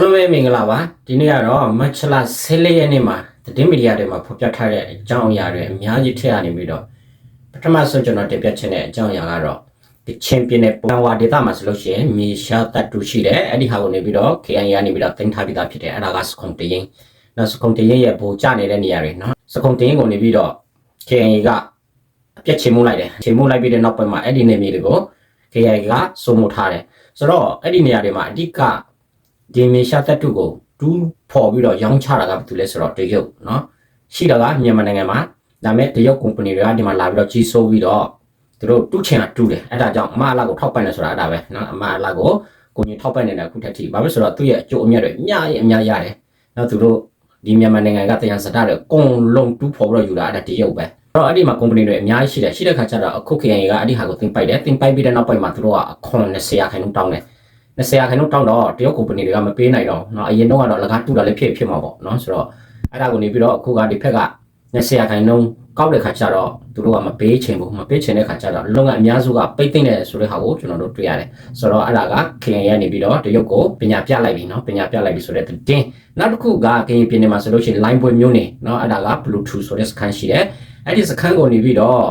လုံးပဲမင်္ဂလာပါဒီနေ့ကတော့မတ်ချလာ14ရက်နေ့မှာသတင်းမီဒီယာတွေမှာဖော်ပြထားတဲ့အကြောင်းအရာတွေအများကြီးထည့်ရနေပြီးတော့ပထမဆုံးကျွန်တော်တင်ပြချင်တဲ့အကြောင်းအရာကတော့ဒီချင်းပြင်းတဲ့ပုံဝါဒေတာမှာဆိုလို့ရှိရင်မီရှာတတူရှိတယ်အဲ့ဒီဟာကိုနေပြီးတော့ KN ရနေပြီးတော့တင်ထားပြီးသားဖြစ်တယ်အဲ့ဒါကစခုံတရင်နော်စခုံတရင်ရဲ့ဘူကျနေတဲ့နေရာတွေနော်စခုံတရင်ကိုနေပြီးတော့ KN ကအပြက်ချေမှုလိုက်တယ်ချေမှုလိုက်ပြီးတဲ့နောက်ပိုင်းမှာအဲ့ဒီနေမြေတွေကို KN ကစုံမှုထားတယ်ဆိုတော့အဲ့ဒီနေရာတွေမှာအဓိက ဒီမီရှာတတုကိုဒူးဖော်ပြီးတော့ရောင်းချတာကဘာတူလဲဆိုတော့တရုတ်နော်ရှိတာကမြန်မာနိုင်ငံမှာဒါမဲ့တရုတ်ကုမ္ပဏီတွေကဒီမှာလာပြီးတော့ကြီးစိုးပြီးတော့သူတို့တူးချင်တာတူးတယ်အဲ့ဒါကြောင့်အမအလာကိုထောက်ပံ့တယ်ဆိုတာအဲ့ဒါပဲနော်အမအလာကိုကိုကြီးထောက်ပံ့နေတာအခုထက်ထိဘာဖြစ်ဆိုတော့သူ့ရဲ့အကျိုးအမြတ်တွေအများကြီးအများရတယ်နော်သူတို့ဒီမြန်မာနိုင်ငံကတရားစတာတွေအကုန်လုံးတူးဖော်ပြီးတော့ယူတာအဲ့ဒါတရုတ်ပဲအဲ့တော့အဲ့ဒီမှာ company တွေအများကြီးရှိတယ်ရှိတဲ့ခါကျတော့အခု KIA ကအဲ့ဒီဟာကိုတင်ပိုက်တယ်တင်ပိုက်ပြီးတဲ့နောက်ပိုင်းမှာသူတို့ကအခွန်20ရာခိုင်နှုန်းတောင်းတယ် 20ရာခိုင်နှုန်းတောင်းတော့တရုတ်ကုမ္ပဏီတွေကမပေးနိုင်တော့เนาะအရင်တော့ကတော့လကားတူတာလည်းဖြစ်ဖြစ်မှာပေါ့เนาะဆိုတော့အဲ့ဒါကိုနေပြီးတော့အခုကဒီဖက်က20ရာခိုင်နှုန်းကောက်တဲ့ခါကျတော့သူတို့ကမပေးချင်ဘူးမပေးချင်တဲ့ခါကျတော့လုံကအများစုကပိတ်သိမ့်တယ်ဆိုတဲ့ဟာကိုကျွန်တော်တို့တွေ့ရတယ်ဆိုတော့အဲ့ဒါက KN ရဲ့နေပြီးတော့တရုတ်ကိုပညာပြလိုက်ပြီเนาะပညာပြလိုက်ပြီဆိုတဲ့တင်းနောက်တစ်ခုကကရင်ပြည်နယ်မှာဆိုလို့ရှိရင် line ပွဲမျိုးနေเนาะအဲ့ဒါက Bluetooth ဆိုတဲ့စကန်ရှိတယ်အဲ့ဒီစကန်ကိုနေပြီးတော့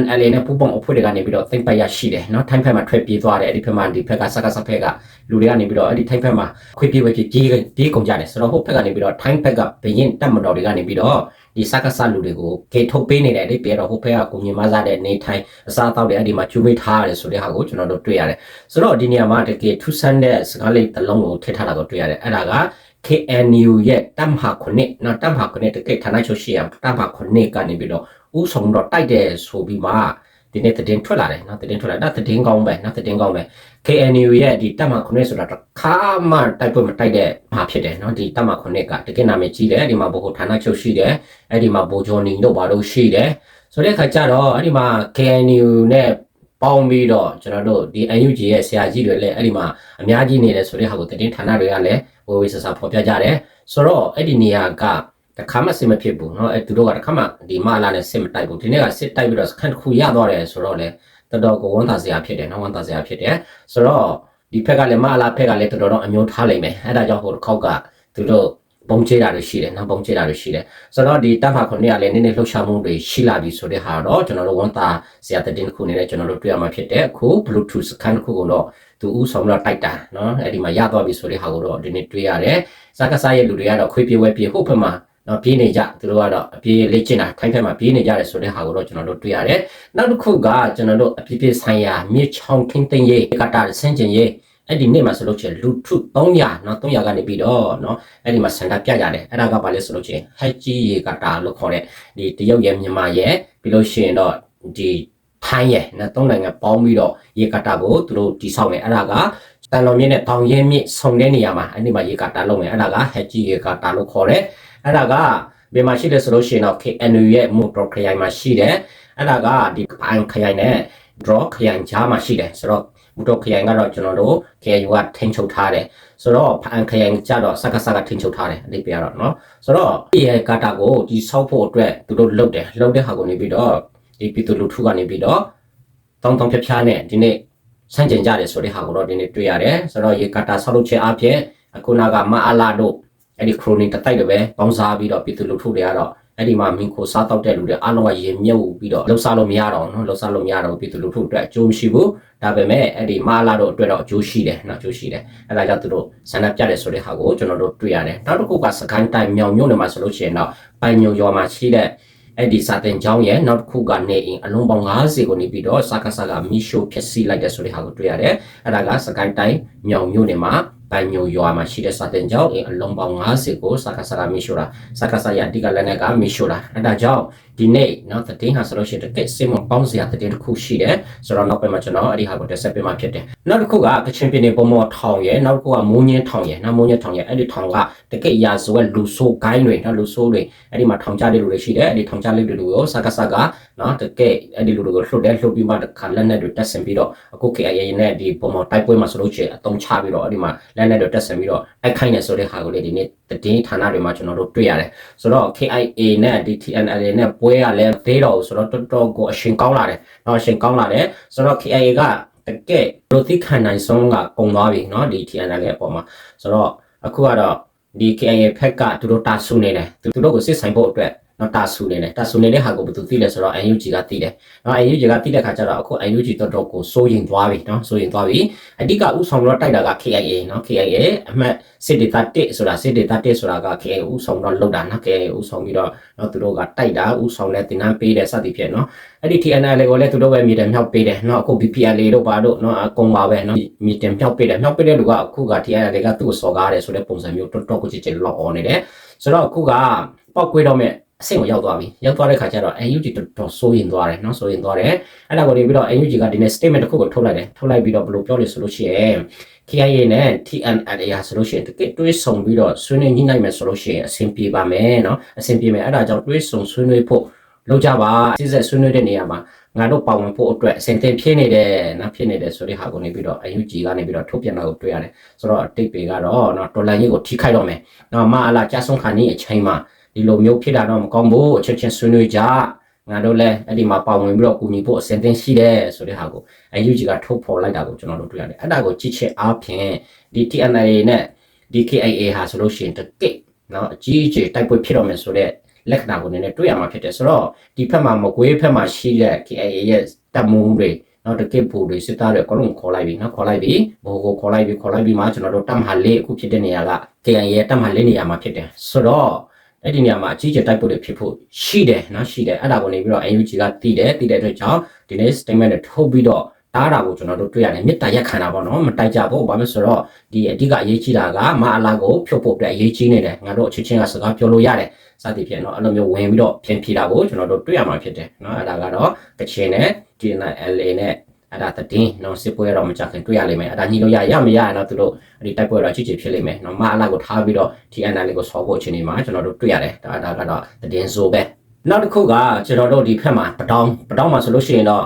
NLA နဲ့ပူးပေါင်းအဖွဲ့တွေကနေပြီးတော့သိမ့်ပိုက်ရရှိတယ်နော်ထိုင်းဖက်မှာထွက်ပြေးသွားတယ်အဲ့ဒီဖက်မှာဒီဖက်ကစကားစဖက်ကလူတွေကနေပြီးတော့အဲ့ဒီထိုင်းဖက်မှာခွေပြေးပဲဖြစ်ကြီးကြီးကုန်ကြတယ်ဆိုတော့ဟုတ်ဖက်ကနေပြီးတော့ထိုင်းဖက်ကဘရင်တပ်မတော်တွေကနေပြီးတော့ဒီစကားစလူတွေကိုကေထုတ်ပေးနေတယ်လေပြတော့ဟုတ်ဖက်ကကိုမြင်မစားတဲ့နေထိုင်အစားအသောက်တွေအဲ့ဒီမှာကျူမိထားရတယ်ဆိုတဲ့ဟာကိုကျွန်တော်တို့တွေ့ရတယ်ဆိုတော့ဒီနေရာမှာတကယ်ထူးဆန်းတဲ့စကားလေးတစ်လုံးကိုထည့်ထားတာကိုတွေ့ရတယ်အဲ့ဒါက KNU ရဲ့တပ်မဟာ9နော်တပ်မဟာ9တကယ်ဌာနချုပ်ရှိရတပ်မဟာ9ကနေပြီးတော့ ဥဆောင်တော့တိုက်တယ်ဆိုပြီးမှဒီနေ့သတင်းထွက်လာတယ်နော်သတင်းထွက်လာတာသတင်းကောင်းပဲနော်သတင်းကောင်းပဲ KNU ရဲ့ဒီတပ်မဟာခုနှစ်ဆိုတာတစ်ခါမှတိုက်ပွဲမတိုက်တဲ့မှာဖြစ်တယ်နော်ဒီတပ်မဟာခုနှစ်ကတကယ်နာမည်ကြီးတယ်ဒီမှာဘိုဟိုဌာနချုပ်ရှိတယ်အဲ့ဒီမှာဘိုဂျော်နီတို့ဘာလို့ရှိတယ်ဆိုတဲ့အခါကျတော့အဲ့ဒီမှာ KNU နဲ့ပေါင်းပြီးတော့ကျွန်တော်တို့ဒီ UNG ရဲ့ဆရာကြီးတွေလည်းအဲ့ဒီမှာအများကြီးနေတယ်ဆိုတဲ့ဟာကိုသတင်းဌာနတွေကလည်းဝေဝေဆဆဖော်ပြကြတယ်ဆိုတော့အဲ့ဒီနေရာက တခါမှစစ်မဖြစ်ဘူးเนาะအဲသူတို့ကတခါမှဒီမအလာနဲ့စစ်မတိုက်ဘူးဒီနေ့ကစစ်တိုက်ပြီးတော့ခန့်တစ်ခုရသွားတယ်ဆိုတော့လေတော်တော်ကိုဝန်တာစရာဖြစ်တယ်เนาะဝန်တာစရာဖြစ်တယ်ဆိုတော့ဒီဖက်ကလည်းမအလာဖက်ကလည်းတော်တော်တော့အမျိုးထားလိုက်မယ်အဲဒါကြောင့်ဟိုတစ်ခေါက်ကသူတို့ပုံချေတာတွေရှိတယ်နော်ပုံချေတာတွေရှိတယ်ဆိုတော့ဒီတပ်ဖာခုနှစ်ကလည်းနည်းနည်းလှုပ်ရှားမှုတွေရှိလာပြီဆိုတဲ့ဟာတော့ကျွန်တော်တို့ဝန်တာဆရာတတင်တစ်ခုနေတဲ့ကျွန်တော်တို့တွေ့ရမှာဖြစ်တဲ့အခု Bluetooth စကန်တစ်ခုကတော့သူဥဆောင်တော့တိုက်တာနော်အဲ့ဒီမှာရသွားပြီဆိုတဲ့ဟာကိုတော့ဒီနေ့တွေ့ရတယ်စကားစားရဲ့လူတွေကတော့ခွေးပြေးဝဲပြေးဟုတ်ဖက်မှာ နော်ပြေးနေကြသူတို့ကတော့အပြေးလေ့ကျင့်တာခိုင်းခိုင်းမှာပြေးနေကြတယ်ဆိုတဲ့ဟာကိုတော့ကျွန်တော်တို့တွေ့ရတယ်နောက်တစ်ခုကကျွန်တော်တို့အပြည့်ပြည့်ဆိုင်ရာမြေချောင်းထင်းသိမ်းရေးကတာဆင်ကျင်ရေးအဲ့ဒီနေ့မှာဆိုလို့ချင်းလူထု300နော်300ကနေပြီးတော့နော်အဲ့ဒီမှာစင်တာပြကြတယ်အဲ့ဒါကဘာလဲဆိုလို့ချင်းဟက်ကြီးရေကတာလို့ခေါ်တဲ့ဒီတရုတ်ရဲ့မြန်မာရဲ့ပြီးလို့ရှိရင်တော့ဒီထိုင်းရဲ့နော်သုံးနိုင်ငံပေါင်းပြီးတော့ရေကတာကိုသူတို့တိဆောက်နေအဲ့ဒါကတန်လွန်မြင့်နဲ့တောင်ရဲမြင့်ဆုံတဲ့နေရာမှာအဲ့ဒီမှာရေကတာလုပ်နေအဲ့ဒါကဟက်ကြီးရေကတာလို့ခေါ်တဲ့ အဲ့ဒါကဘယ်မှာရှိလဲဆိုလို့ရှိရင်တော့ KNU ရဲ့မူတော်ခရိုင်မှာရှိတယ်အဲ့ဒါကဒီပန်ခရိုင်နဲ့ draw ခရိုင်ကြားမှာရှိတယ်ဆိုတော့မူတော်ခရိုင်ကတော့ကျွန်တော်တို့ KNU ကထိန်းချုပ်ထားတယ်ဆိုတော့ဖန်ခရိုင်ကြတော့စကားစကားထိန်းချုပ်ထားတယ်အတိတ်ပြရတော့เนาะဆိုတော့ဒီရဲ့ကာတာကိုဒီဆောက်ဖို့အတွက်သူတို့လုပ်တယ်လုပ်တဲ့ဟာကိုနေပြီးတော့ဒီပြည်သူလူထုကနေပြီးတော့တောင်းတောင်းဖြဖြားနဲ့ဒီနေ့စန့်ကျင်ကြတယ်ဆိုတဲ့ဟာကိုတော့ဒီနေ့တွေ့ရတယ်ဆိုတော့ရေကာတာဆောက်လုပ်ခြင်းအပြင်အခုနကမအလာတို့ အဲ့ဒီခရိုနီတတိုက်တွေပဲပေါင်းစားပြီးတော့ပြည်သူလူထုတွေကတော့အဲ့ဒီမှာမင်းကိုစားတောက်တဲ့လူတွေအားလုံးကရေမြုပ်ပြီးတော့လှုပ်ရှားလို့မရတော့ဘူးနော်လှုပ်ရှားလို့မရတော့ဘူးပြည်သူလူထုအတွက်အကျိုးမရှိဘူးဒါပေမဲ့အဲ့ဒီမာလာတို့အတွက်တော့အကျိုးရှိတယ်နော်အကျိုးရှိတယ်အဲ့ဒါကြောင့်သူတို့ဆန္ဒပြတယ်ဆိုတဲ့ဟာကိုကျွန်တော်တို့တွေ့ရတယ်နောက်တစ်ခုကစကိုင်းတိုင်းမြောင်မြို့နယ်မှာဆိုလို့ရှိရင်တော့ပိုင်ညိုရွာမှာရှိတဲ့အဲ့ဒီစာတင်ကျောင်းရဲ့နောက်တစ်ခုကနေအင်အလုံးပေါင်း90ကိုနေပြီးတော့စကားစကားမီရှိုဖြစ်စီလိုက်တဲ့ဆိုတဲ့ဟာကိုတွေ့ရတယ်အဲ့ဒါကစကိုင်းတိုင်းမြောင်မြို့နယ်မှာ ပိုင်ညိုရွာမှာရှိတဲ့စာတင်ကျောင်းအလုံးပေါင်း90ကိုစကားစကားမီရှိုတာစကားစကားရအဓိကလည်းနဲ့ကမီရှိုတာအဲ့ဒါကြောင့် ဒီနေ့เนาะတည်င်းဟာဆိုလို့ရှိရင်တကယ်စင်မပေါင်းစရာတည်င်းတစ်ခုရှိတယ်ဆိုတော့နောက်ပိုင်းမှာကျွန်တော်အဲ့ဒီဟာကိုတက်ဆက်ပေးမှဖြစ်တယ်နောက်တစ်ခုကကချင်ပြည်နယ်ပုံမော်ထောင်ရဲ့နောက်တစ်ခုကမိုးညင်းထောင်ရဲ့နောက်မိုးညင်းထောင်ရဲ့အဲ့ဒီထောင်ကတကယ်ရာဇဝဲလူဆိုးကိုင်းတွေနော်လူဆိုးတွေအဲ့ဒီမှာထောင်ကြတဲ့လူတွေရှိတယ်အဲ့ဒီထောင်ကြလေးတွေကိုစကားစကားเนาะတကယ်အဲ့ဒီလူတွေကိုလှုပ်တယ်လှုပ်ပြီးမှတခါလက်နဲ့တွေတက်ဆင်ပြီးတော့အခု KIA နဲ့ဒီပုံမော်တိုက်ပွဲမှာဆိုလို့ရှိရင်အတုံးချပြီးတော့အဲ့ဒီမှာလက်နဲ့တွေတက်ဆင်ပြီးတော့အိုက်ခိုင်းနေဆိုတဲ့ဟာကိုလေဒီနေ့တည်င်းဌာနတွေမှာကျွန်တော်တို့တွေ့ရတယ်ဆိုတော့ KIA နဲ့ DTNL နဲ့ပွဲ ကလည်းသေးတော့ဆိုတော့တော်တော်ကိုအရှင်ကောင်းလာတယ်เนาะအရှင်ကောင်းလာတယ်ဆိုတော့ KIA ကတကယ်လိုတိခံနိုင်ဆုံးကပုံသွားပြီเนาะဒီ TNL ရဲ့အပေါ်မှာဆိုတော့ အခုကတော့ဒီ KIA ဖက်ကသူတို့တာဆူနေတယ်သူတို့ကိုစစ်ဆိုင်ဖို့အတွက် နော်တာဆူနေတယ်တာဆူနေတဲ့ဟာကိုဘယ်သူသိလဲဆိုတော့ UNG ကသိတယ်နော် UNG ကသိတဲ့ခါကျတော့အခု UNG တော်တော်ကိုစိုးရင်သွားပြီနော်စိုးရင်သွားပြီအဓိကဥဆောင်တော့တိုက်တာက KIA နော် KIA အမှတ်စစ်ဒေတာ1ဆိုတာစစ်ဒေတာ1ဆိုတာက KIA ဥဆောင်တော့လောက်တာနော် KIA ဥဆောင်ပြီးတော့နော်သူတို့ကတိုက်တာဥဆောင်တဲ့တင်နန်းပေးတယ်စသည်ဖြင့်နော်အဲ့ဒီ TNL ကိုလည်းသူတို့ပဲမြေတယ်မြောက်ပေးတယ်နော်အခု BPL တို့ပါတို့နော်အကုန်ပါပဲနော်မြေတယ်မြောက်ပေးတယ်မြောက်ပေးတဲ့လူကအခုက TNL ကသူ့ကိုစော်ကားတယ်ဆိုတဲ့ပုံစံမျိုးတော်တော်ကိုကြည့်ကြလောက် on နေတယ်ဆိုတော့အခုကပောက်ကွေးတော့မဲ့ အဆင့်ကိုရောက်သွားပြီရောက်သွားတဲ့ခါကျတော့ NUG တော်တော်စိုးရင်သွားတယ်နော်စိုးရင်သွားတယ်အဲ့ဒါကိုနေပြီးတော့ NUG ကဒီနေ့ statement တစ်ခုကိုထုတ်လိုက်တယ်ထုတ်လိုက်ပြီးတော့ဘယ်လိုပြောလဲဆိုလို့ရှိရင် KIA နဲ့ TNLA ဟာဆိုလို့ရှိရင်တကယ်တွေးဆုံပြီးတော့ဆွေးနွေးညှိနှိုင်းမယ်ဆိုလို့ရှိရင်အဆင်ပြေပါမယ်နော်အဆင်ပြေမယ်အဲ့ဒါကြောင့်တွေးဆုံဆွေးနွေးဖို့လုပ်ကြပါစစ်ဆက်ဆွေးနွေးတဲ့နေရာမှာငါတို့ပါဝင်ဖို့အတွက်အဆင်သင့်ဖြစ်နေတယ်နော်ဖြစ်နေတယ်ဆိုတဲ့ဟာကိုနေပြီးတော့ UNG ကနေပြီးတော့ထုတ်ပြန်တာကိုတွေ့ရတယ်ဆိုတော့အတိတ်ပေကတော့နော်ဒေါ်လာရေးကိုထိခိုက်တော့မယ်နော်မအလာကြဆုံးခါနေအချိန်မှာ ဒီလိုမျိုးဖြစ်တာတော့မကောင်းဘူးအချက်ချင်းဆွေးနွေးကြငါတို့လည်းအဲ့ဒီမှာပါဝင်ပြီးတော့ကူညီဖို့အဆင်သင့်ရှိတယ်ဆိုတဲ့ဟာကို UNG ကထုတ်ဖော်လိုက်တာကိုကျွန်တော်တို့တွေ့ရတယ်အဲ့ဒါကိုကြည့်ချက်အားဖြင့်ဒီ TNLA နဲ့ DKIA ဟာဆိုလို့ရှိရင်တကယ့်နော်အကြီးအကျယ်တိုက်ပွဲဖြစ်တော့မယ်ဆိုတော့လက္ခဏာကိုနည်းနည်းတွေ့ရမှာဖြစ်တယ်ဆိုတော့ဒီဖက်မှာမကွေးဖက်မှာရှိတဲ့ KIA ရဲ့တပ်မုံတွေနော်တကယ့်ပူတွေစစ်သားတွေအကုန်လုံးခေါ်လိုက်ပြီနော်ခေါ်လိုက်ပြီဘောကိုခေါ်လိုက်ပြီခေါ်လိုက်ပြီမှကျွန်တော်တို့တပ်မဟာလေးအခုဖြစ်တဲ့နေရာက KIA ရဲ့တပ်မဟာလေးနေရာမှာဖြစ်တယ်ဆိုတော့ အဲ့ဒီနေရာမှာအကြီးကျယ်တိုက်ပွဲတွေဖြစ်ဖို့ရှိတယ်နော်ရှိတယ်အဲ့ဒါကိုနေပြီးတော့ NUG ကတည်တယ်တည်တဲ့အတွက်ကြောင့်ဒီနေ့ statement တွေထုတ်ပြီးတော့တားတာကိုကျွန်တော်တို့တွေ့ရတယ်မြစ်တာရက်ခံတာပေါ့နော်မတိုက်ကြဖို့ဘာလို့ဆိုတော့ဒီအဓိကအရေးကြီးတာကမအလာကိုဖြုတ်ဖို့အတွက်အရေးကြီးနေတယ်ငါတို့အချင်းချင်းကစကားပြောလို့ရတယ်စသည်ဖြင့်တော့အဲ့လိုမျိုးဝင်ပြီးတော့ပြင်ပြတာကိုကျွန်တော်တို့တွေ့ရမှာဖြစ်တယ်နော်အဲ့ဒါကတော့ကချင်နဲ့ DNA LA နဲ့ အဲ့ဒါတည်င်းနော်စစ်ပွဲတော့မကြခင်တွေ့ရလိမ့်မယ်အဲ့ဒါညီလို့ရရမရရတော့သူတို့ဒီတိုက်ပွဲတော့ချစ်ချစ်ဖြစ်လိမ့်မယ်နော်မအလောက်ကိုထားပြီးတော့ဒီအန်တာလေးကိုဆော့ဖို့အချိန်နေမှာကျွန်တော်တို့တွေ့ရတယ်ဒါဒါကတော့တည်င်းဆိုပဲနောက်တစ်ခုကကျွန်တော်တို့ဒီဖက်မှာပတောင်းပတောင်းမှာဆိုလို့ရှိရင်တော့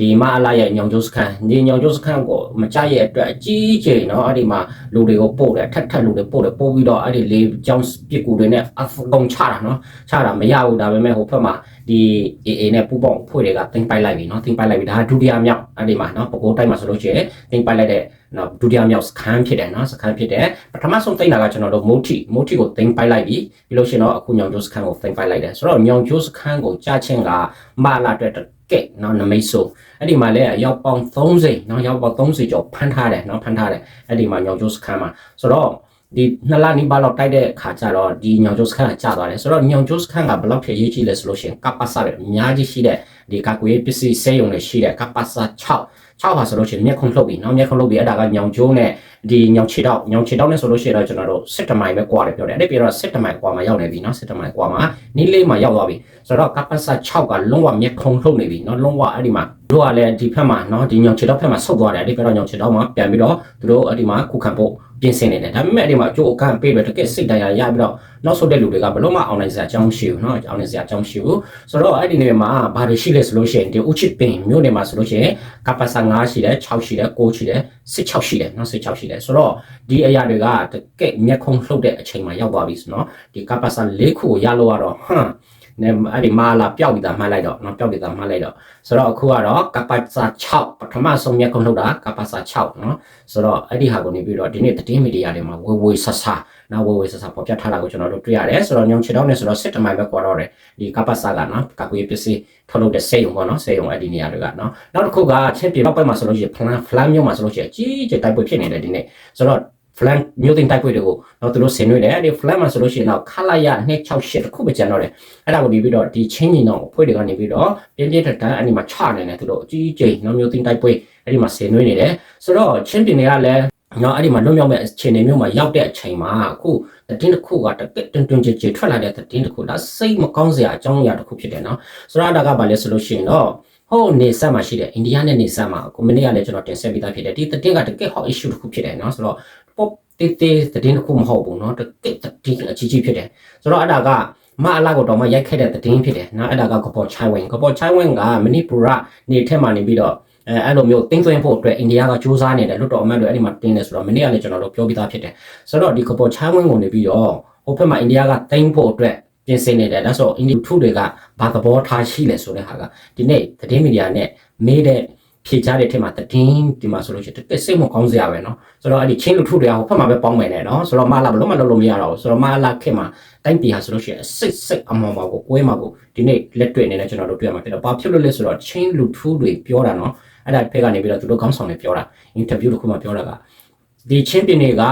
ဒီမအလာရဲ့ညောင်ကျိုးစခန်းဒီညောင်ကျိုးစခန်းကိုမကြရဲ့အတွက်အကြီးကြီးเนาะအဲ့ဒီမှာလူတွေကိုပို့တယ်ထက်ထက်လူတွေပို့တယ်ပို့ပြီးတော့အဲ့ဒီလေးကျောင်းပစ်ကူတွေနဲ့အကုန်ချတာเนาะချတာမရဘူးဒါပေမဲ့ဟိုဘက်မှာဒီ AA နဲ့ပူပေါင်းဖွဲ့တွေကတင်ပိုက်လိုက်ပြီเนาะတင်ပိုက်လိုက်ပြီဒါဒုတိယမြောက်အဲ့ဒီမှာเนาะပကိုးတိုက်မှာဆိုလို့ရှိရင်တင်ပိုက်လိုက်တဲ့နော်ဒုတိယမြောက်စခန်းဖြစ်တယ်နော်စခန်းဖြစ်တယ်ပထမဆုံးသိမ်းတာကကျွန်တော်တို့မိုးထီမိုးထီကိုသိမ်းပိုက်လိုက်ပြီးပြီးလို့ရှိရင်တော့အခုညောင်ကျိုးစခန်းကိုသိမ်းပိုက်လိုက်တယ်ဆိုတော့ညောင်ကျိုးစခန်းကိုကြားချင်းကမလာအတွက် ကဲနော်နမိတ်ဆိုအဲ့ဒီမှာလည်းရောက်ပေါင်း30နော်ရောက်ပေါင်း30ကျော်ဖမ်းထားတယ်နော်ဖမ်းထားတယ်အဲ့ဒီမှာညောင်ကျိုးစခန်းမှာဆိုတော့ဒီနှစ်လနီးပါးလောက်တိုက်တဲ့ခါကျတော့ဒီညောင်ကျိုးစခန်းကကျသွားတယ်ဆိုတော့ညောင်ကျိုးစခန်းကဘယ်လောက်ဖြစ်ရေးကြီးလဲဆိုလို့ရှိရင်ကပ္ပစရအများကြီးရှိတဲ့ဒီကကွေးပစ္စည်းစေယုံတွေရှိတဲ့ကပ္ပစ6 6ပါဆိုလို့ရှိရင်မျက်ခုံးလှုပ်ပြီးเนาะမျက်ခုံးလှုပ်ပြီးအဲ့ဒါကညောင်ကျိုးနဲ့ ဒီညောင်ခြေတောက်ညောင်ခြေတောက်နဲ့ဆိုလို့ရှိရင်တော့ကျွန်တော်တို့စစ်တမိုင်ပဲကွာတယ်ပြောတယ်အဲ့ဒီပြီးတော့စစ်တမိုင်ကွာမှာရောက်နေပြီเนาะစစ်တမိုင်ကွာမှာနီးလေးမှာရောက်သွားပြီဆိုတော့ကပ္ပစ6ကလုံးဝမျက်ခုံးလှုပ်နေပြီเนาะလုံးဝအဲ့ဒီမှာတို့ကလည်းဒီဖက်မှာเนาะဒီညောင်ခြေတောက်ဖက်မှာဆုတ်သွားတယ်အဲ့ဒီကတော့ညောင်ခြေတောက်မှာပြန်ပြီးတော့သူတို့အဲ့ဒီမှာခုခံဖို့ ပြင်ဆင်နေတယ်ဒါပေမဲ့အဲ့ဒီမှာအကျိုးအကန့်ပေးပြီးတကယ်စိတ်တရားရပြီးတော့နောက်ဆုတ်တဲ့လူတွေကဘလို့မှအောင်နိုင်စရာအကြောင်းရှိဘူးเนาะအောင်နိုင်စရာအကြောင်းရှိဘူးဆိုတော့အဲ့ဒီနေရာမှာဘာတွေရှိလဲဆိုလို့ရှိရင်ဒီဥချစ်ပင်မြို့နယ်မှာဆိုလို့ရှိရင်ကပ္ပစ9ရှိတယ်6ရှိတယ်9ရှိတယ်16ရှိတယ်เนาะ16ရှိတယ်ဆိုတော့ဒီအရာတွေကတကယ်မျက်ခုံးလှုပ်တဲ့အချိန်မှာရောက်သွားပြီဆိုတော့ဒီကပ္ပစ၄ခုကိုရလို့ရတော့ဟမ်နဲ အဲ့ဒီမာလာပျောက်ပြီးသားမှတ်လိုက်တော့နော်ပျောက်ပြီးသားမှတ်လိုက်တော့ဆိုတော့အခုကတော့ကပါစာ6ပထမဆုံးမျက်ခုံထုတ်တာကပါစာ6နော်ဆိုတော့အဲ့ဒီဟာကိုနေပြီးတော့ဒီနေ့သတင်းမီဒီယာတွေမှာဝေဝေဆဆာနော်ဝေဝေဆဆာပေါ်ပြထားတာကိုကျွန်တော်တို့တွေ့ရတယ်ဆိုတော့ညောင်ချေတော့နဲ့ဆိုတော့စစ်တမိုင်ပဲပေါ်တော့တယ်ဒီကပါစာကနော်ကကွေးပစ္စည်းထုတ်လုပ်တဲ့စေယုံပေါ့နော်စေယုံအဲ့ဒီနေရာတွေကနော်နောက်တစ်ခုကချက်ပြပောက်ပွဲမှာဆိုလို့ရှိရင်ဖလန်ဖလန်မျိုးမှာဆိုလို့ရှိရင်အကြီးကြီးတိုက်ပွဲဖြစ်နေတယ်ဒီနေ့ဆိုတော့ flan မြို့တင်တိုက်ပွဲတွေကိုတော့သူတို့ဆင်နွှဲတယ်အဲ့ဒီ flan မှာဆိုလို့ရှိရင်တော့ခလာရ268တခုပဲကျန်တော့တယ်အဲ့ဒါကိုနေပြီးတော့ဒီချင်းကြီးတော့ဖွဲ့တွေကနေပြီးတော့ပြင်းပြင်းထန်ထန်အဲ့ဒီမှာချနေတယ်သူတို့အကြီးကျယ်နော်မြို့တင်တိုက်ပွဲအဲ့ဒီမှာဆင်နွှဲနေတယ်ဆိုတော့ချင်းပြည်နယ်ကလည်းနော်အဲ့ဒီမှာလွတ်မြောက်မဲ့အခြေအနေမျိုးမှာရောက်တဲ့အချိန်မှာအခုတည်င်းတစ်ခုကတကက်တွင်တွင်ကြည်ကြည်ထွက်လာတဲ့တည်င်းတစ်ခုဒါစိတ်မကောင်းစရာအကြောင်းအရာတစ်ခုဖြစ်တယ်နော်ဆိုတော့ဒါကဘာလဲဆိုလို့ရှိရင်တော့ဟိုနေဆက်မှာရှိတဲ့အိန္ဒိယနဲ့နေဆက်မှာကိုမနေ့ကလည်းကျွန်တော်တင်ဆက်ပြီးသားဖြစ်တယ်ဒီတည်င်းကတကက် hot issue တစ်ခုဖြစ်တယ်နော်ဆိုတော့ pop တေးတေးတည်င်းတစ်ခုမဟုတ်ဘူးနော်တကက်တည်င်းအကြီးကြီးဖြစ်တယ်ဆိုတော့အဲ့ဒါကမအလာကိုတော့မရိုက်ခဲ့တဲ့တည်င်းဖြစ်တယ်နော်အဲ့ဒါကကပေါ်ချိုင်ဝင်ကပေါ်ချိုင်ဝင်ကမဏိပူရနေထက်မှနေပြီးတော့အဲအဲ့လိုမျိုးတင်းသွင်းဖို့အတွက်အိန္ဒိယကစူးစမ်းနေတယ်လွတ်တော်အမတ်တွေအဲ့ဒီမှာတင်းနေဆိုတော့မနေ့ကလည်းကျွန်တော်တို့ပြောပြသားဖြစ်တယ်ဆိုတော့ဒီကပေါ်ချိုင်းဝင်းကိုနေပြီးတော့ဟိုဘက်မှာအိန္ဒိယကတင်းဖို့အတွက်ပြင်ဆင်နေတယ်ဒါဆိုအိန္ဒိထုတွေကဘာသဘောထားရှိလဲဆိုတဲ့ဟာကဒီနေ့သတင်းမီဒီယာနဲ့မေးတဲ့ ဖြေချတဲ့ထက်မှာတည်င်းဒီမှာဆိုလို့ရှိရင်တက်စိတ်မကောင်းစရာပဲเนาะဆိုတော့အဲ့ဒီချင်းလူထုတွေကဟိုဖက်မှာပဲပေါင်းမယ်နဲ့เนาะဆိုတော့မလာဘလို့မလုပ်လို့မရတော့ဘူးဆိုတော့မလာခင်မှာတိုင်းပြည်ဟာဆိုလို့ရှိရင်စိတ်စိတ်အမောင်ပါကိုကွဲမှာကိုဒီနေ့လက်တွေ့အနေနဲ့ကျွန်တော်တို့တွေ့ရမှာဖြစ်တော့ဘာဖြစ်လို့လဲဆိုတော့ချင်းလူထုတွေပြောတာเนาะအဲ့ဒါဖက်ကနေပြီးတော့သူတို့ခေါင်းဆောင်တွေပြောတာအင်တာဗျူးတစ်ခုမှပြောတာကဒီချင်းပြည်နယ်က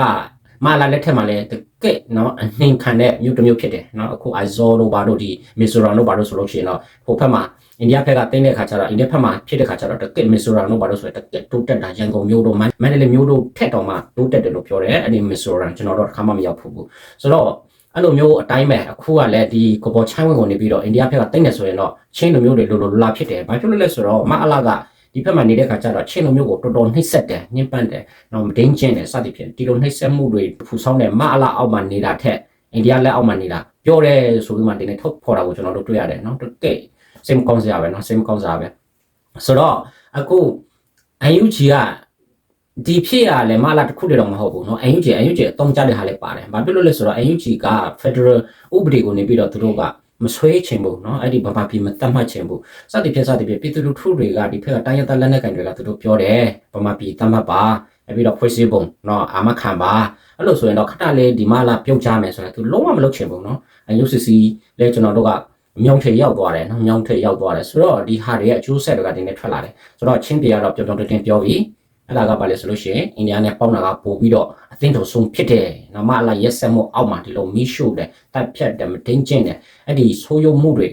မာလာလက်ထက်မှာလည်းတကယ်နော်အနှင်ခံတဲ့မြို့တစ်မြို့ဖြစ်တယ်နော်အခုအိုက်ဇောတို့ဘာတို့ဒီမီဇိုရမ်တို့ဘာတို့ဆိုလို့ရှိရင်တော့ဟိုဘက်မှာအိန္ဒိယဘက်ကတင်းတဲ့ခါကျတော့အိန္ဒိယဘက်မှာဖြစ်တဲ့ခါကျတော့တကယ်မီဇိုရမ်တို့ဘာတို့ဆိုတော့တကယ်တိုးတက်တာရန်ကုန်မြို့တို့မန္တလေးမြို့တို့ထက်တော်မှတိုးတက်တယ်လို့ပြောတယ်အဲ့ဒီမီဇိုရမ်ကျွန်တော်တော့တစ်ခါမှမရောက်ဘူးဆိုတော့အဲ့လိုမျိုးအတိုင်းပဲအခုကလည်းဒီကိုပေါ်ချိုင်းဝင်ကိုနေပြီးတော့အိန္ဒိယဘက်ကတိတ်နေဆိုရင်တော့ချင်းလိုမျိုးတွေလိုလိုလာဖြစ်တယ်ဘာဖြစ်လို့လဲဆိုတော့မအလာက ဒီဘက်မှာနေတဲ့ခါကျတော့ချင်းလိုမျိုးကိုတော်တော်နှိမ့်ဆက်တယ်ညှဉ်းပန်းတယ်တော့မဒင်းကျင်းတယ်စသဖြင့်ဒီလိုနှိမ့်ဆက်မှုတွေဖူဆောင်တဲ့မအလာအောက်မှာနေတာထက်အိန္ဒိယလက်အောက်မှာနေတာပြောတယ်ဆိုပြီးမှဒီနေ့ထုတ်ဖော်တာကိုကျွန်တော်တို့တွေ့ရတယ်နော်တကယ်စိတ်မကောင်းစရာပဲနော်စိတ်မကောင်းစရာပဲဆိုတော့အခု UNG ကဒီဖြစ်ရလဲမလာတစ်ခုတည်းတော့မဟုတ်ဘူးเนาะ UNG UNG အတုံးကြတဲ့ဟာလည်းပါတယ်။ဘာဖြစ်လို့လဲဆိုတော့ UNG က Federal ဥပဒေကိုနေပြီးတော့သူတို့က မဆွဲချင်ဘူးเนาะအဲ့ဒီဘာဘာပြည်မတတ်မှတ်ချင်ဘူးစသည်ဖြင့်စသည်ဖြင့်ပြည်သူလူထုတွေကဒီဖက်ကတိုင်းရသားလက်နက်ကိုင်တွေကသူတို့ပြောတယ်ဘာမှပြည်တတ်မှတ်ပါအဲ့ပြီးတော့ဖွဲ့စည်းပုံเนาะအာမခံပါအဲ့လိုဆိုရင်တော့ခဏလေးဒီမလာပြုတ်ကြမယ်ဆိုရင်သူလုံးဝမလုပ်ချင်ဘူးเนาะ UCC လဲကျွန်တော်တို့ကမြောင်းထိပ်ရောက်သွားတယ်နော်မြောင်းထိပ်ရောက်သွားတယ်ဆိုတော့ဒီဟာတွေရဲ့အကျိုးဆက်တွေကဒီနေ့ထွက်လာတယ်ဆိုတော့ချင်းပြည်ကတော့ပြောပြောတင်းတင်းပြောပြီး အဲ့ဒါကပါလေဆိုလို့ရှိရင်အိန္ဒိယနဲ့ပေါင်းတာကပို့ပြီးတော့အသင်းတော်ဆုံးဖြစ်တယ်နော်မအလာရက်ဆက်မှုအောက်မှာဒီလိုမီးရှို့တယ်တပ်ဖြတ်တယ်မတင်းကျင့်တယ်အဲ့ဒီဆိုးရုံမှုတွေ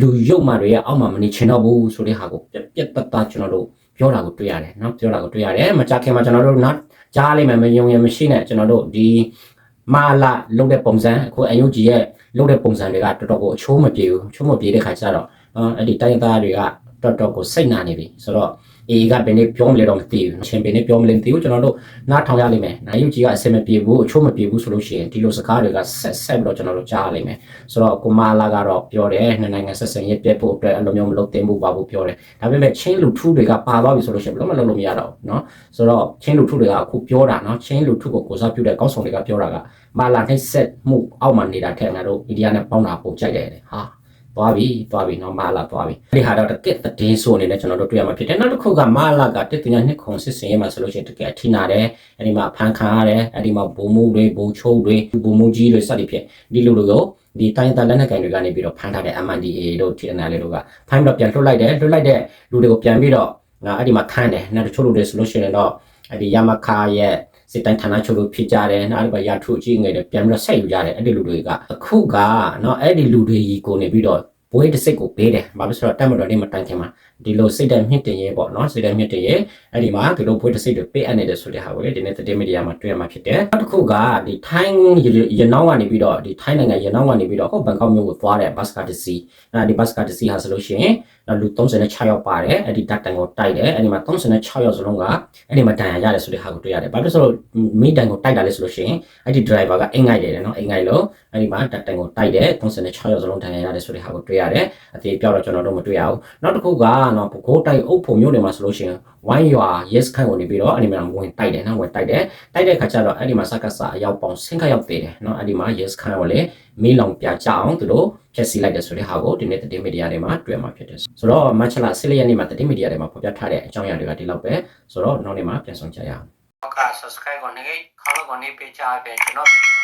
လူရုပ်မာတွေရဲ့အောက်မှာမနေချင်တော့ဘူးဆိုတဲ့ဟာကိုပြက်ပြက်တတ်တာကျွန်တော်တို့ပြောတာကိုတွေ့ရတယ်နော်ပြောတာကိုတွေ့ရတယ်မကြခင်မှာကျွန်တော်တို့နောက်ကြားလိမ့်မယ်မယုံရင်မရှိနဲ့ကျွန်တော်တို့ဒီမာလာလုပ်တဲ့ပုံစံအခုအယုတ်ကြီးရဲ့လုပ်တဲ့ပုံစံတွေကတော်တော်ကိုအချိုးမပြေဘူးအချိုးမပြေတဲ့ခါကျတော့အဲ့ဒီတိုင်းသားတွေကတော်တော်ကိုစိတ်နာနေပြီဆိုတော့ အေးကဘယ်နေ့ပြောမလဲတော့မသိဘူးချင်းဘယ်နေ့ပြောမလဲမသိဘူးကျွန်တော်တို့နားထောင်ရလိမ့်မယ်နိုင်ယူကြီးကအစင်မပြေဘူးအချိုးမပြေဘူးဆိုလို့ရှိရင်ဒီလိုစကားတွေကဆက်ဆက်ပြီးတော့ကျွန်တော်တို့ကြားရလိမ့်မယ်ဆိုတော့ကိုမာလာကတော့ပြောတယ်နှစ်နိုင်ငံဆက်ဆံရေးပြတ်ဖို့အတွက်အလိုမျိုးမလုပ်သင့်ဘူးပါဘူးပြောတယ်ဒါပေမဲ့ချင်းလူထုတွေကပါသွားပြီဆိုလို့ရှိရင်ဘယ်လိုမှလုပ်လို့မရတော့ဘူးเนาะဆိုတော့ချင်းလူထုတွေကအခုပြောတာเนาะချင်းလူထုကိုကိုစားပြုတဲ့ကောင်းဆောင်တွေကပြောတာကမာလာနှိပ်စက်မှုအောက်မှာနေတာထက်ငါတို့အိန္ဒိယနဲ့ပေါင်းတာပုံကြိုက်တယ်ဟာ သွားပြီသွားပြီနော်မာလာသွားပြီအဲ့ဒီဟာတော့တကက်တည်ဆိုအနေနဲ့ကျွန်တော်တို့တွေ့ရမှာဖြစ်တယ်နောက်တစ်ခုကမာလာကတစ်ပညာနှစ်ခုစစ်စင်ရေးမှာဆိုလို့ရှိရင်တကယ်အထိနာတယ်အဲ့ဒီမှာဖန်ခံရတယ်အဲ့ဒီမှာဘုံမှုတွေဘုံချိုးတွေဘုံမှုကြီးတွေစသည်ဖြင့်ဒီလိုလိုကိုဒီတိုင်းသားလက်နက်ကိုင်တွေကနေပြီးတော့ဖမ်းထားတဲ့ MNDA တို့ TNL တို့ကဖမ်းပြီးတော့ပြန်လွှတ်လိုက်တယ်လွှတ်လိုက်တဲ့လူတွေကိုပြန်ပြီးတော့ငါအဲ့ဒီမှာခန်းတယ်နောက်တချို့လူတွေဆိုလို့ရှိရင်တော့အဲ့ဒီယမခါရဲ့ စစ်တိုင်းဌာနချုပ်လို့ဖြစ်ကြတယ်နောက်တစ်ခါရထုအကြီးငယ်တွေပြန်ပြီးတော့ဆက်ယူကြတယ်အဲ့ဒီလူတွေကအခုကနော်အဲ့ဒီလူတွေကြီးကိုနေပြီးတော့ဘွေးတစ်စိတ်ကိုပေးတယ်ဘာဖြစ်လို့ဆိုတော့တက်မတော်လေးမတန်ခင်မှာဒီလိုစိတ်ဓာတ်မြင့်တင်ရဲပေါ့နော်စိတ်ဓာတ်မြင့်တင်ရဲအဲ့ဒီမှာဒီလိုဘွေးတစ်စိတ်တွေပေးအပ်နေတယ်ဆိုတဲ့ဟာကိုလေဒီနေ့သတင်းမီဒီယာမှာတွေ့ရမှာဖြစ်တယ်နောက်တစ်ခုကဒီထိုင်းရနောင်းကနေပြီးတော့ဒီထိုင်းနိုင်ငံရနောင်းကနေပြီးတော့ဟုတ်ဘန်ကောက်မြို့ကိုသွားတဲ့ဘတ်စကားတစ်စီးအဲဒီဘတ်စကားတစ်စီးဟာဆိုလို့ရှိရင်လူ36ယောက်ပါတယ်အဲ့ဒီဓာတ်တန်ကိုတိုက်တယ်အဲ့ဒီမှာ36ယောက်စလုံးကအဲ့ဒီမှာတန်ရရတယ်ဆိုတဲ့ဟာကိုတွေ့ရတယ်ဘာဖြစ်လို့မိတန်ကိုတိုက်တာလဲဆိုလို့ရှိရင်အဲ့ဒီ driver ကအင်္ဂိုက်တယ်နော်အင်္ဂိုက်လို့အဲ့ဒီမှာဓာတ်တန်ကိုတိုက်တယ်36ယောက်စလုံးတန်ရရတယ်ဆိုတဲ့ဟာကိုတွေ့ရတယ်အသေးပြောတော့ကျွန်တော်တို့မတွေ့ရဘူးနောက်တစ်ခုကနော်ဘကိုးတိုက်အုပ်ဖို့မျိုးတွေမှာဆိုလို့ရှိရင်ဝိုင်းရွာ yes ခိုင်ကိုနေပြီးတော့အဲ့ဒီမှာဝင်တိုက်တယ်နော်ဝင်တိုက်တယ်တိုက်တဲ့ခါကျတော့အဲ့ဒီမှာစကစအရောက်ပေါင်းဆင်းခါရောက်သေးတယ်နော်အဲ့ဒီမှာ yes ခိုင်ကိုလည်းမေးလောင်ပြကြအောင်သူတို့ဖြည့်ဆည်းလိုက်တယ်ဆိုတဲ့ဟာကိုဒီနေ့သတင်းမီဒီယာတွေမှာတွေ့မှာဖြစ်တယ်ဆိုတော့မတ်ချလာဆစ်လျက်နေ့မှာသတင်းမီဒီယာတွေမှာဖော်ပြထားတဲ့အကြောင်းအရာတွေကဒီလောက်ပဲဆိုတော့နောက်နေ့မှာပြန်ဆောင်ကြရအောင်က subscribe ကိုနေခေါင်းကိုနေပေးချပေးကျွန်တော်ဗီဒီယို